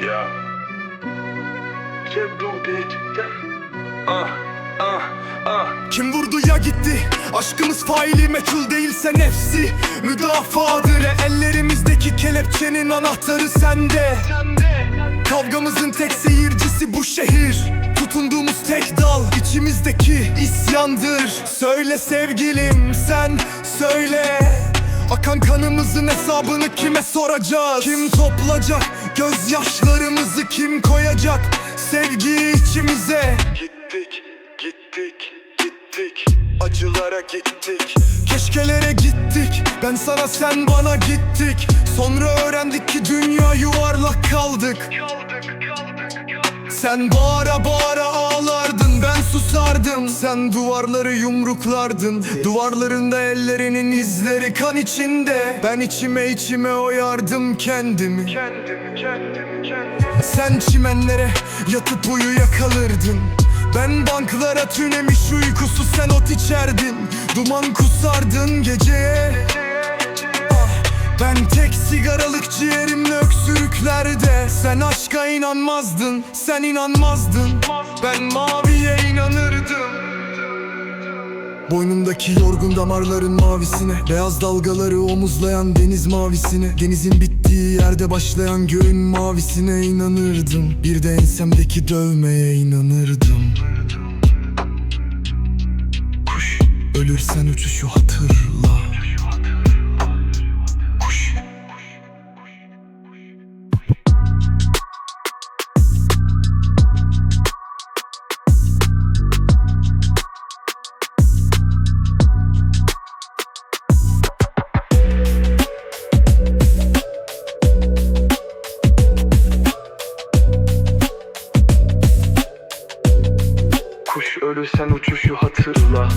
Yeah. Can't do bitch. Uh, uh, uh. Kim vurdu ya gitti Aşkımız faili meçhul değilse nefsi Müdafaadır ellerimizdeki kelepçenin anahtarı sende Kavgamızın tek seyircisi bu şehir Tutunduğumuz tek dal içimizdeki isyandır Söyle sevgilim sen söyle Akan kanımızın hesabını kime soracağız? Kim toplayacak gözyaşlarımızı kim koyacak Sevgiyi içimize? Gittik, gittik, gittik. Acılara gittik Keşkelere gittik. Ben sana sen bana gittik. Sonra öğrendik ki dünya yuvarlak kaldık. Sen bağıra bağıra susardım Sen duvarları yumruklardın. Duvarlarında ellerinin izleri kan içinde. Ben içime içime oyardım kendimi. Sen çimenlere yatıp uyuyakalırdın. Ben banklara tünemiş uykusu sen ot içerdin. Duman kusardın geceye. Ah, Ben tek sigaralık ciğerimle öksürüklerde. Sen aşka inanmazdın, sen inanmazdın. Ben maviye Boynumdaki yorgun damarların mavisine Beyaz dalgaları omuzlayan deniz mavisine Denizin bittiği yerde başlayan göğün mavisine inanırdım. Bir de ensemdeki dövmeye inanırdım. Kuş ölürsen uçuşu hatırla ölürsen uçuşu hatırla